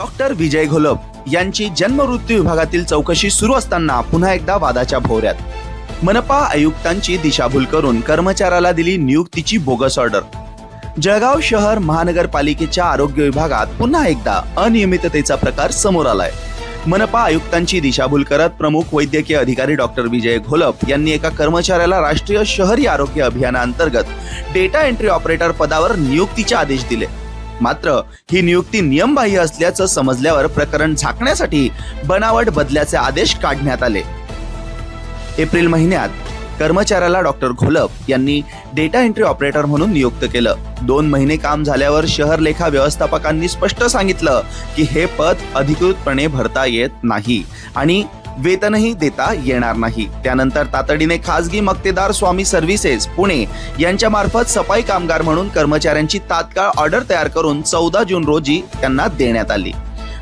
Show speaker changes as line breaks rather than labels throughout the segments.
Doctor विजय घोलप यांची जन्मवृत्ती विभागातील चौकशी सुरू असताना पुन्हा एकदा वादाच्या भोवऱ्यात. मनपा आयुक्तांची दिशाभूल करून कर्मचाऱ्याला दिली नियुक्तीची बोगस ऑर्डर. जळगाव शहर महानगरपालिकेच्या आरोग्य विभागात पुन्हा एकदा अनियमिततेचा प्रकार समोर आलाय. मनपा आयुक्तांची दिशाभूल करत प्रमुख वैद्यकीय अधिकारी डॉक्टर विजय घोलप यांनी एका कर्मचाऱ्याला राष्ट्रीय शहरी आरोग्य अभियानाअंतर्गत डेटा एंट्री ऑपरेटर पदावर नियुक्तीचे आदेश दिले. मात्र ही नियुक्ती नियमबाह्य असल्याचं समजल्यावर प्रकरण झाकण्यासाठी बनावट बदल्याचे आदेश काढण्यात आले. एप्रिल महिन्यात कर्मचाऱ्याला डॉक्टर घोलप यांनी डेटा एंट्री ऑपरेटर म्हणून नियुक्त केलं. दोन महिने काम झाल्यावर शहर लेखा व्यवस्थापकांनी स्पष्ट सांगितलं की हे पद अधिकृतपणे भरता येत नाही आणि वेतनही देता येणार नाही. त्यानंतर तातडीने खासगी मक्तेदार स्वामी सर्व्हिसेस पुणे यांच्या मार्फत सफाई कामगार म्हणून कर्मचाऱ्यांची तात्काळ ऑर्डर तयार करून चौदा जून रोजी त्यांना देण्यात आली.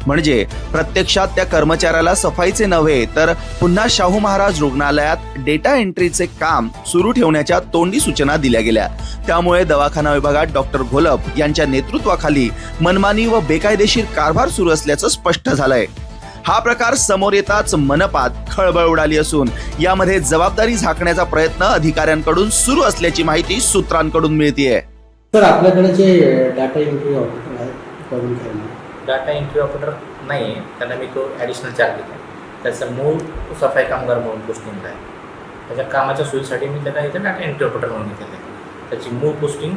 म्हणजे प्रत्यक्षात त्या कर्मचाऱ्याला सफाईचे नव्हे तर पुन्हा शाहू महाराज रुग्णालयात डेटा एंट्रीचे काम सुरू ठेवण्याच्या तोंडी सूचना दिल्या गेल्या. त्यामुळे दवाखाना विभागात डॉक्टर घोलप यांच्या नेतृत्वाखाली मनमानी व बेकायदेशीर कारभार सुरू असल्याचं स्पष्ट झालंय. हा प्रकार समोर येताच मनपात खळबळ उडाली असून यामध्ये जबाबदारी झाकण्याचा प्रयत्न अधिकाऱ्यांकडून सुरू असल्याची माहिती सूत्रांकडून मिळतीये.
सर आपल्याकडे जे डाटा एंट्री ऑपरेटर करणार?
डाटा एंट्री ऑपरेटर नाही आहे त्यांना मी तो ॲडिशनल चार्ज दिला आहे त्याचं मूळ सफाई कामगार म्हणून पोस्टिंग आहे. त्याच्या कामाच्या सोयीसाठी मी त्याला इथे डाटा एंट्री ऑपरेटर म्हणून घेतलेलं आहे. त्याची मूळ पोस्टिंग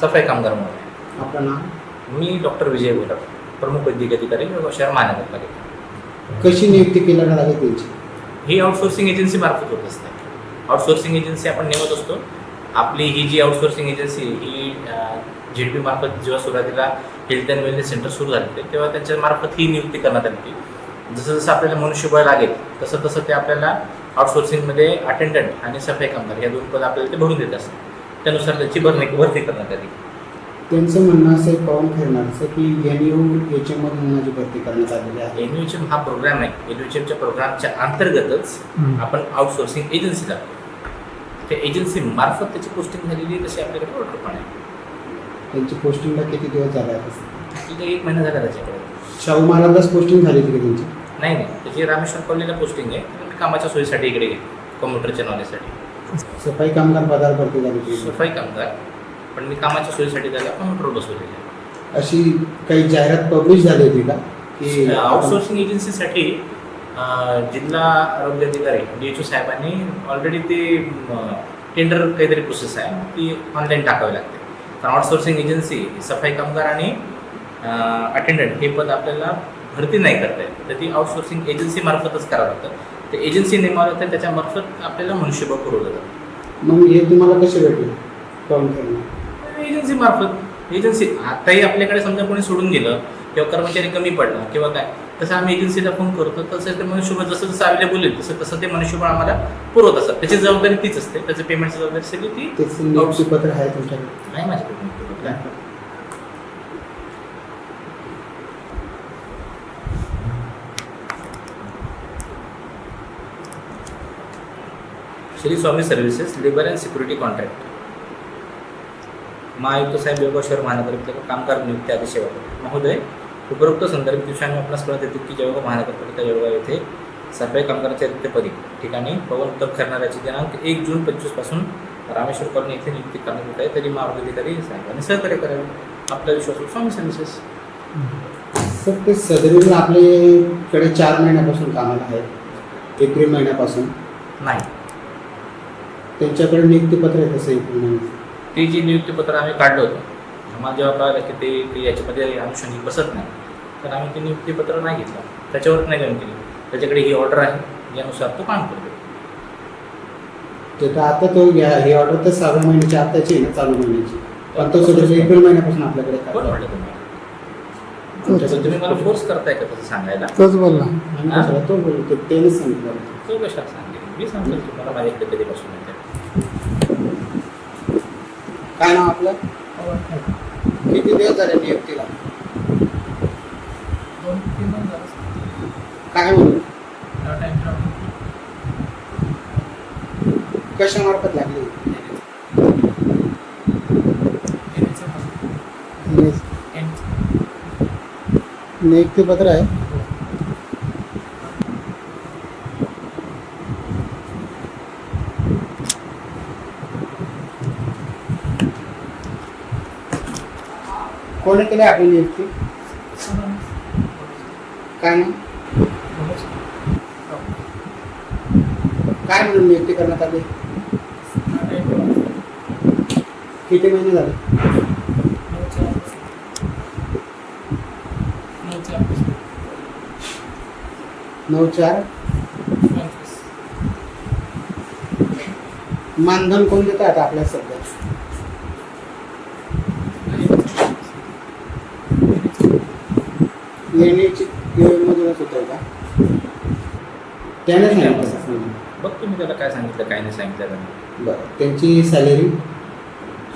सफाई कामगार म्हणून आहे.
आपलं नाव?
मी डॉक्टर विजय बोलत. प्रमुख वैद्यकीय अधिकारी शहर महानगरपालिका.
कशी नियुक्ती केल्या लागेल त्यांची?
ही आउटसोर्सिंग एजन्सी मार्फत होत असते. आउटसोर्सिंग एजन्सी आपण नेमत असतो. आपली ही जी आउटसोर्सिंग एजन्सी ही झेड पी मार्फत जेव्हा सुरुवातीला हेल्थ अँड वेलनेस सेंटर सुरू झाले होते, तेव्हा त्यांच्या मार्फत ही नियुक्ती करण्यात आली होती. जसं जसं आपल्याला मनुष्यबळ लागेल तसं तसं ते आपल्याला आउटसोर्सिंगमध्ये अटेंडंट आणि सफाई कामगार या दोन पद आपल्याला ते भरून देत असतात. त्यानुसार त्याची भरणी भरती करण्यात आली.
त्यांचं म्हणणं असं आहे पवन खेळणारचं की एन यू एच एममधून माझी भरती करण्यात आलेली आहे.
एन यू हा प्रोग्राम आहे. एन यू एमच्या प्रोग्रामच्या अंतर्गतच आपण आउटसोर्सिंग एजन्सी लागतो त्या एजन्सी मार्फत त्याची पोस्टिंग झालेली आहे तशी आपल्याकडे ऑर्डर पण आहे.
त्यांची पोस्टिंगला किती दिवस झाले आहेत
तिथे एक महिना झाला त्याच्याकडे.
शाहू महाराजलाच पोस्टिंग झाली होती का त्यांची?
नाही नाही. त्याची रामेश्वर कॉलनीला पोस्टिंग आहे पण कामाच्या सोयीसाठी इकडे गेले. कम्प्युटरच्या नॉलेजसाठी
सफाई कामगार पदावर भरती झाली
सफाई कामगार. पण मी कामाच्या सोयीसाठी त्याला कम्प्युटर बसवलेलं आहे.
अशी काही जाहिरात पब्लिश झाली होती का? की
आउटसोर्सिंग एजन्सीसाठी जिल्हा आरोग्य अधिकारी डी एच ओ साहेबांनी ऑलरेडी ते टेंडर काहीतरी प्रोसेस आहे ती ऑनलाईन टाकावी लागते. कारण आउटसोर्सिंग एजन्सी सफाई कामगार आणि अटेंडंट हे पद आपल्याला भरती नाही करता येत. तर ती आउटसोर्सिंग एजन्सी मार्फतच करावं लागतं. ते एजन्सी नेमावं लागतं त्याच्यामार्फत आपल्याला मनुष्यबळ पुरवलं जातं.
मग हे तुम्हाला कसे भेटले? पवन खेळणार
एजन्सी मार्फत. एजन्सी आताही आपल्याकडे समजा कोणी सोडून गेलं किंवा कर्मचारी कमी पडला किंवा काय तसं आम्ही एजन्सीला फोन करतो तसं ते मनुष्यबळ जसं जसं अवेलेबल होईल तसं तसं ते मनुष्यबळ आम्हाला पुरवत असतात. त्याची जबाबदारी तीच असते. त्याचं पेमेंटची जबाबदारी सगळी ती
नियुक्तीपत्र आहे तुमच्याकडे?
नाही माझ्याकडे Shri Swami services labour and security contract. महायुक्त साहेब शहर महानगरपालिका कामगार नियुक्ती आदेशाबाबत महोदय उपरोक्त संदर्भ दिवसांनी आपणास कळत येते की जळगाव महानगरपालिका जळगाव येथे सफाई कामगाराच्या रिक्तपदी ठिकाणी पवन उत्तम करणाऱ्याची दिनांक एक जून पंचवीसपासून रामेश्वर कॉलनी येथे नियुक्ती करण्यात येत आहे. तरी महाविद्याधिकारी साहेबांनी सहकार्य करावे. आपला विश्वास स्वामी सर्व्हिसेस
सर ते सदरील आपल्याकडे चार महिन्यापासून कामाला आहेत. एप्रिल महिन्यापासून.
नाही.
त्यांच्याकडे नियुक्तीपत्र आहे तसं एप्रिल महिन्यात
ते जे नियुक्तीपत्र आम्ही काढलं होतं आम्हाला जेव्हा कळलं की ते ते याच्यामध्ये अनुषंगिक बसत नाही तर आम्ही ते नियुक्तीपत्र नाही घेतलं. त्याच्यावर नाही काम केली. त्याच्याकडे ही ऑर्डर आहे यानुसार तो काम करतो.
ते तर आता तो या ही ऑर्डर तर सहाव्या महिन्याची आताची आहे ना चालू महिन्याची. पण तो सुद्धा एप्रिल महिन्यापासून आपल्याकडे
कोण
काय
म्हटलं तुम्ही तर तुम्ही मला फोर्स करताय का तसं सांगायला?
तोच बोलला.
तो बोलतो त्यानेच सांगितलं.
तो कशाला सांगेल? मी सांगतो तुम्हाला माझ्याकडे कधीपासून येते
काय नाव आपलं? किती दिवस झाले नियुक्तीला? काय म्हणून? कशामार्फत लागली? नियुक्तीपत्र आहे? कोणी केली आपली नियुक्ती काय नाही काय म्हणून नियुक्ती करण्यात आली? किती महिने झाले? नऊ चार? मानधन कोण देतं आता आपल्या सध्या? येण्याची मधूनच होत का? त्याने सांगितलं
बघ तुम्ही त्याला काय सांगितलं काय नाही सांगितलं त्यांनी
बरं. त्यांची सॅलरी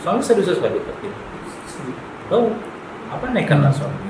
स्वामी सर्व्हिसेस वाले करतील हो आपण नाही करणार स्वामी